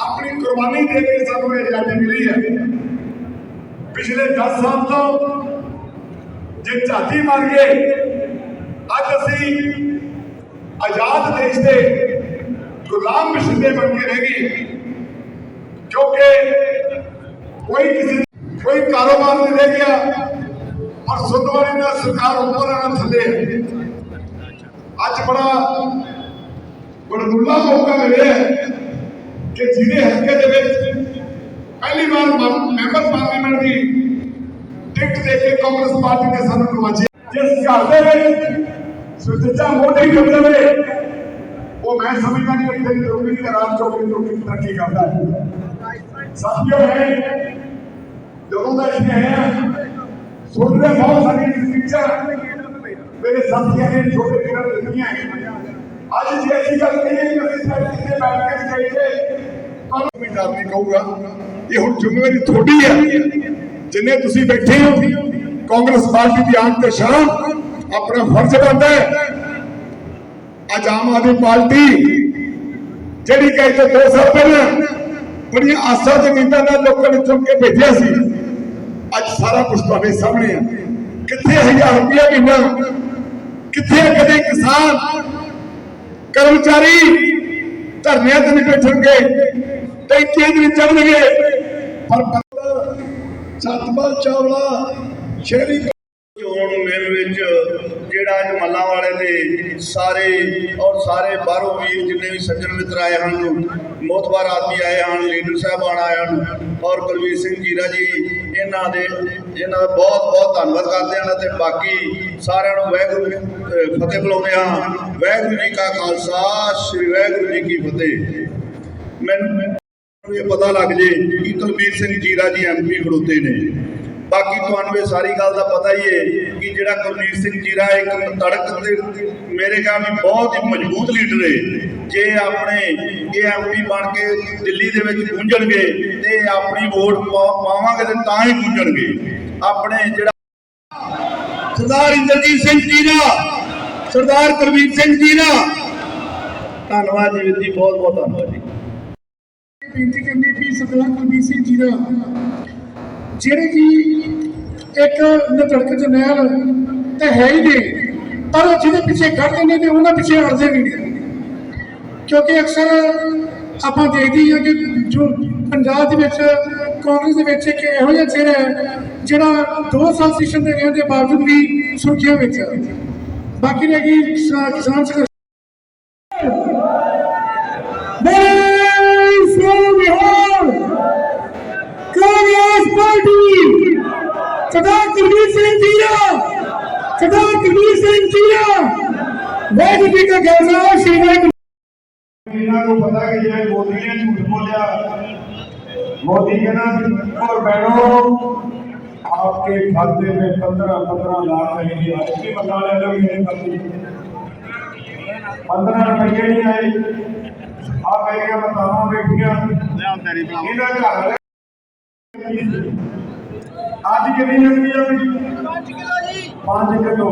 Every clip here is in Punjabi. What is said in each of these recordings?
ਆਪਣੀ ਕੁਰਬਾਨੀ ਦੇ ਕੇ ਸਾਨੂੰ ਇਹ ਆਜ਼ਾਦੀ ਮਿਲੀ ਹੈ। ਪਿਛਲੇ 10 ਸਾਲ ਤੋਂ ਜੇ ਝਾਤੀ ਮਾਰ ਗਏ ਅੱਜ ਅਸੀਂ ਆਜ਼ਾਦ ਦੇਸ਼ ਦੇ ਗੁਲਾਮ ਮਸ਼ੀਨੇ ਬਣ ਕੇ ਰਹਿ ਗਏ। ਕਿਉਂਕਿ ਕੋਈ ਕਿਸੇ ਕੋਈ ਕਾਰੋਬਾਰ ਨਹੀਂ ਰਹਿ ਗਿਆ ਔਰ ਸੁਣਵਾਈ ਨਾਲ ਸਰਕਾਰ ਉੱਪਰ ਨਾਲ ਥੱਲੇ ਹੈ। ਅੱਜ ਬੜਾ ਬੜਦੁੱਲਾ ਮੌਕਾ ਮਿਲਿਆ ਹੈ ਕਿ ਜਿਹਦੇ ਹਲਕੇ ਦੇ ਵਿੱਚ ਪਹਿਲੀ ਵਾਰ ਮੰ- ਮੈਂਬਰ ਪਾਰਲੀਮੈਂਟ ਦੀ ਟਿਕਟ ਦੇ ਕੇ ਕਾਂਗਰਸ ਪਾਰਟੀ ਨੇ ਸਾਨੂੰ ਨਵਾਜਿਆ ਜਿਸ ਘਰ ਦੇ ਵਿੱਚ ਸੁਚੱਜਾ ਮੋਢੀ ਕਰ ਦੇਵੇ ਉਹ ਮੈਂ ਸਮਝਦਾ ਨਹੀਂ ਇੱਥੇ ਦੀ ਨੌਕਰੀ ਤੇ ਰਾਮ ਚੌਕੀ ਨੂੰ ਤਰੱਕੀ ਕਰਦਾ ਹੈ ਸਾਥੀਓ ਮੈਂ ਜਦੋਂ ਦਾ ਇੱਥੇ ਆਇਆ ਸੁਣਦੇ ਬਹੁਤ ਸਾਰੀ ਸਿੱਖਿਆ ਮੇਰੇ ਸਾਥੀਆਂ ਅੱਜ ਜੇ ਅਸੀਂ ਗੱਲ ਕਰੀਏ ਕਿ ਅਸੀਂ ਸਾਰੇ ਇੱਥੇ ਬੈਠ ਕੇ ਜਾਈਏ ਤੁਹਾਨੂੰ ਵੀ ਡਰ ਨਹੀਂ ਕਹੂਗਾ, ਇਹ ਹੁਣ ਜ਼ਿੰਮੇਵਾਰੀ ਤੁਹਾਡੀ ਹੈ। ਜਿੰਨੇ ਤੁਸੀਂ ਬੈਠੇ ਹੋ, ਕਾਂਗਰਸ ਪਾਰਟੀ ਦੀ ਆਂਖ ਤੇ ਸ਼ਾਨ ਆਪਣਾ ਫਰਜ਼ ਬਣਦਾ ਹੈ। ਅੱਜ ਆਮ ਆਦਮੀ ਪਾਰਟੀ ਜਿਹੜੀ ਕਹੇ ਦੋ ਸਾਲ ਪਹਿਲਾਂ ਬੜੀਆਂ ਆਸਾਂ ਤੇ ਉਮੀਦਾਂ ਨਾਲ ਲੋਕਾਂ ਨੇ ਚੁਣ ਕੇ ਭੇਜਿਆ ਸੀ, ਅੱਜ ਸਾਰਾ ਕੁਝ ਤੁਹਾਡੇ ਸਾਹਮਣੇ ਹੈ। ਕਿੱਥੇ ਹਜ਼ਾਰ ਰੁਪਇਆ ਮਹੀਨਾ? ਕਿੱਥੇ ਕਦੇ ਕਿਸਾਨ ਕਰਮਚਾਰੀ ਧਰਨਿਆਂ ਤੇ ਨਹੀਂ ਬੈਠਣਗੇ ਟੈਂਕੀਆਂ ਦੇ ਵਿੱਚ ਚੜਨਗੇ ਪਰ ਸਤਪਾਲ ਚਾਵਲਾ ਸ਼ਹਿਰੀ ਚੋਣ ਮੇਲ ਵਿੱਚ ਜਿਹੜਾ ਅੱਜ ਮੱਲਾਂ ਵਾਲੇ ਦੇ ਸਾਰੇ ਔਰ ਸਾਰੇ ਬਾਹਰੋਂ ਵੀਰ ਜਿੰਨੇ ਵੀ ਸੱਜਣ ਮਿੱਤਰ ਆਏ ਹਨ ਮੋਤਬਾਰ ਆਦਮੀ ਆਏ ਹਨ ਲੀਡਰ ਸਾਹਿਬਾਨ ਆਏ ਹਨ ਔਰ ਕੁਲਵੀਰ ਸਿੰਘ ਜੀਰਾ ਜੀ ਇਹਨਾਂ ਦੇ ਇਹਨਾਂ ਦਾ ਬਹੁਤ ਬਹੁਤ ਧੰਨਵਾਦ ਕਰਦੇ ਹਾਂ ਤੇ ਬਾਕੀ ਸਾਰਿਆਂ ਨੂੰ ਵਾਹਿਗੁਰੂ ਜੀ, ਫਤਿਹ ਬੁਲਾਉਂਦੇ ਹਾਂ। ਵਾਹਿਗੁਰੂ ਜੀ ਕਾ ਖਾਲਸਾ ਸ੍ਰੀ ਵਾਹਿਗੁਰੂ ਜੀ ਕੀ ਫਤਿਹ। ਮੈਨੂੰ ਮੈਨੂੰ ਇਹ ਪਤਾ ਲੱਗ ਜੇ ਕਿ ਕੁਲਵੀਰ ਸਿੰਘ ਜੀਰਾ ਜੀ ਐਮਪੀ ਖੜੋਤੇ ਨੇ। ਬਾਕੀ ਤੁਹਾਨੂੰ ਇਹ ਸਾਰੀ ਗੱਲ ਦਾ ਪਤਾ ਹੀ ਹੈ ਕਿ ਜਿਹੜਾ ਕੁਲਵੀਰ ਸਿੰਘ ਜੀਰਾ ਇੱਕ ਤੜਕ ਤੇ ਮੇਰੇ ਖਿਆਲ ਨਾਲ ਬਹੁਤ ਹੀ ਮਜ਼ਬੂਤ ਲੀਡਰ ਹੈ। ਜੇ ਆਪਣੇ ਇਹ ਐਮਪੀ ਬਣ ਕੇ ਦਿੱਲੀ ਦੇ ਵਿੱਚ ਗੂੰਜਣਗੇ ਤੇ ਆਪਣੀ ਵੋਟ ਪਾਵਾਂਗੇ ਤੇ ਤਾਂ ਹੀ ਗੂੰਜਣਗੇ। ਆਪਣੇ ਜਿਹੜਾ ਸਰਦਾਰ ਇੰਦਰਜੀਤ ਸਿੰਘ ਜੀਰਾ, ਸਰਦਾਰ ਕੁਲਵੀਰ ਸਿੰਘ ਜੀਰਾ। ਧੰਨਵਾਦ ਜੀ ਵੀਰ ਜੀ ਬਹੁਤ ਬਹੁਤ ਧੰਨਵਾਦ ਜੀ। ਬੇਨਤੀ ਕਰਨੀ ਵੀ ਸਰਦਾਰ ਕੁਲਬੀਰ ਸਿੰਘ ਜੀ ਜਿਹੜੇ ਕਿ ਇੱਕ ਨਤੜਕ ਜਨੈਲ ਤੇ ਹੈ ਹੀ ਨੇ ਪਰ ਉਹ ਜਿਹਦੇ ਪਿੱਛੇ ਖੜਦੇ ਨੇ ਤੇ ਉਹਨਾਂ ਪਿੱਛੇ ਅੜਦੇ ਵੀ ਨੇ ਕਿਉਂਕਿ ਅਕਸਰ ਆਪਾਂ ਦੇਖਦੇ ਹਾਂ ਕਿ ਜੋ ਪੰਜਾਬ ਦੇ ਵਿੱਚ, ਕਾਂਗਰਸ ਦੇ ਵਿੱਚ ਇੱਕ ਇਹੋ ਜਿਹਾ ਚਿਹਰਾ ਹੈ, ਜਿਹੜਾ 2 ਸਾਲ ਸੈਸ਼ਨ ਦੇ ਰਹਿਣ ਦੇ ਬਾਵਜੂਦ ਵੀ ਸੁਰਖੀਆਂ ਵਿੱਚ ਹੈ। ਬਾਕੀ ਰਹਿ ਗਈ ਕਿਸਾਨ ਸੰਘਰਸ਼। Party. Sardar Kabir Singh zero. Sardar Kabir Singh zero. वैद्य जी का जलसा श्रीमान को पता कि ये मोदी ने झूठ बोलिया मोदी कहना और बहनों आपके खाते में पंद्रह पंद्रह लाख आएँगे। अच्छी बता रहे लोग मेरे खाते पंद्रह रुपये नहीं आए। आप कहेगा बतावा बेटिया ਅੱਜ ਕਿੰਨੀ ਲੱਗਦੀ ਆ ਵੀ 5 ਕਿਲੋ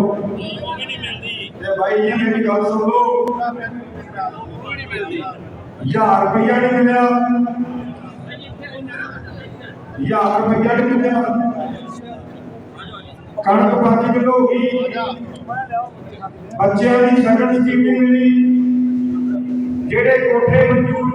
ਤੇ ਭਾਈ ਜੀ ਮੇਰੀ ਗੱਲ ਸੁਣ ਲਓ। ਹਜ਼ਾਰ ਰੁਪਇਆ ਨਹੀਂ ਮਿਲਿਆ। ਹਜ਼ਾਰ ਰੁਪਇਆ ਨਹੀਂ ਮਿਲਿਆ। ਕਣਕ 5 ਕਿਲੋ ਹੋ ਗਈ। ਬੱਚਿਆਂ ਦੀ ਸ਼ਗਨ ਸਕੀਮ ਨਹੀਂ ਮਿਲੀ। ਜਿਹੜੇ ਕੋਠੇ ਮਨਜ਼ੂਰ